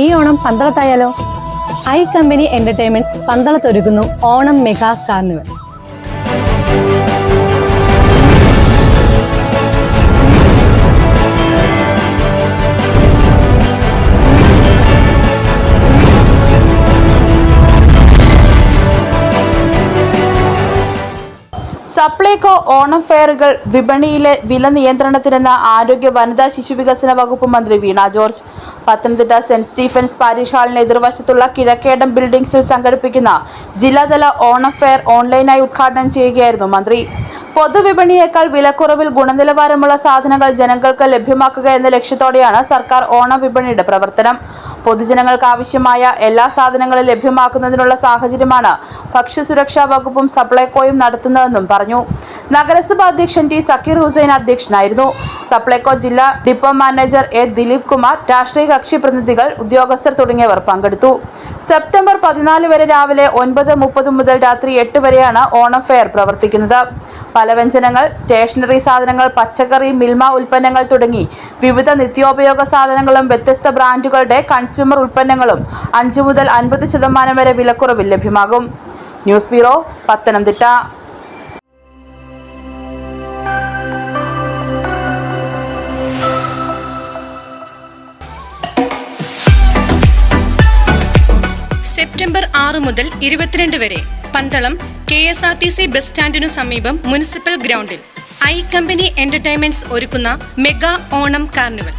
ഈ ഓണം പന്തളത്തായാലോ? I company entertainments പന്തളത്തൊരുക്കുന്നു ഓണം മെഗാ കാർണിവൽ. സപ്ലൈകോ ഓണം ഫെയറുകൾ വിപണിയിലെ വില നിയന്ത്രണത്തിനെന്ന ആരോഗ്യ വനിതാ ശിശുവികസന വകുപ്പ് മന്ത്രി Veena George. Pathanamthitta saint Stephen's parish ഹാളിന് എതിർവശത്തുള്ള കിഴക്കേടം ബിൽഡിംഗ്സിൽ സംഘടിപ്പിക്കുന്ന ജില്ലാതല ഓണം ഫെയർ ഓൺലൈനായി ഉദ്ഘാടനം ചെയ്യുകയായിരുന്നു മന്ത്രി. പൊതുവിപണിയേക്കാൾ വിലക്കുറവിൽ ഗുണനിലവാരമുള്ള സാധനങ്ങൾ ജനങ്ങൾക്ക് ലഭ്യമാക്കുക എന്ന ലക്ഷ്യത്തോടെയാണ് സർക്കാർ ഓണം വിപണിയുടെ പ്രവർത്തനം. പൊതുജനങ്ങൾക്ക് ആവശ്യമായ എല്ലാ സാധനങ്ങളും ലഭ്യമാക്കുന്നതിനുള്ള സാഹചര്യമാണ് ഭക്ഷ്യസുരക്ഷാ വകുപ്പും സപ്ലൈകോയും നടത്തുന്നതെന്നും പറഞ്ഞു. നഗരസഭാ അധ്യക്ഷൻ ടി സക്കീർ ഹുസൈൻ അധ്യക്ഷനായിരുന്നു. സപ്ലൈകോ ജില്ലാ depot manager A Dileep Kumar രാഷ്ട്രീയ കക്ഷി പ്രതിനിധികൾ ഉദ്യോഗസ്ഥർ തുടങ്ങിയവർ പങ്കെടുത്തു. സെപ്റ്റംബർ പതിനാല് വരെ രാവിലെ ഒൻപത് മുപ്പത് മുതൽ രാത്രി എട്ട് വരെയാണ് ഓണം ഫെയർ പ്രവർത്തിക്കുന്നത്. പലവ്യഞ്ജനങ്ങൾ സ്റ്റേഷനറി സാധനങ്ങൾ പച്ചക്കറി മിൽമ ഉൽപ്പന്നങ്ങൾ തുടങ്ങി വിവിധ നിത്യോപയോഗ സാധനങ്ങളും വ്യത്യസ്ത ബ്രാൻഡുകളുടെ കൺസ്യൂമർ ഉൽപ്പന്നങ്ങളും അഞ്ചു മുതൽ അൻപത് ശതമാനം വരെ വിലക്കുറവിൽ ലഭ്യമാകും. News bureau Pathanamthitta. സെപ്റ്റംബർ ആറ് മുതൽ ഇരുപത്തിരണ്ട് വരെ Pandalam K S R T C bus സ്റ്റാൻഡിനു സമീപം മുനിസിപ്പൽ ഗ്രൗണ്ടിൽ. ഐ കമ്പനി എന്റർടൈൻമെന്റ്സ് ഒരുക്കുന്ന മെഗാ ഓണം കാർണിവൽ.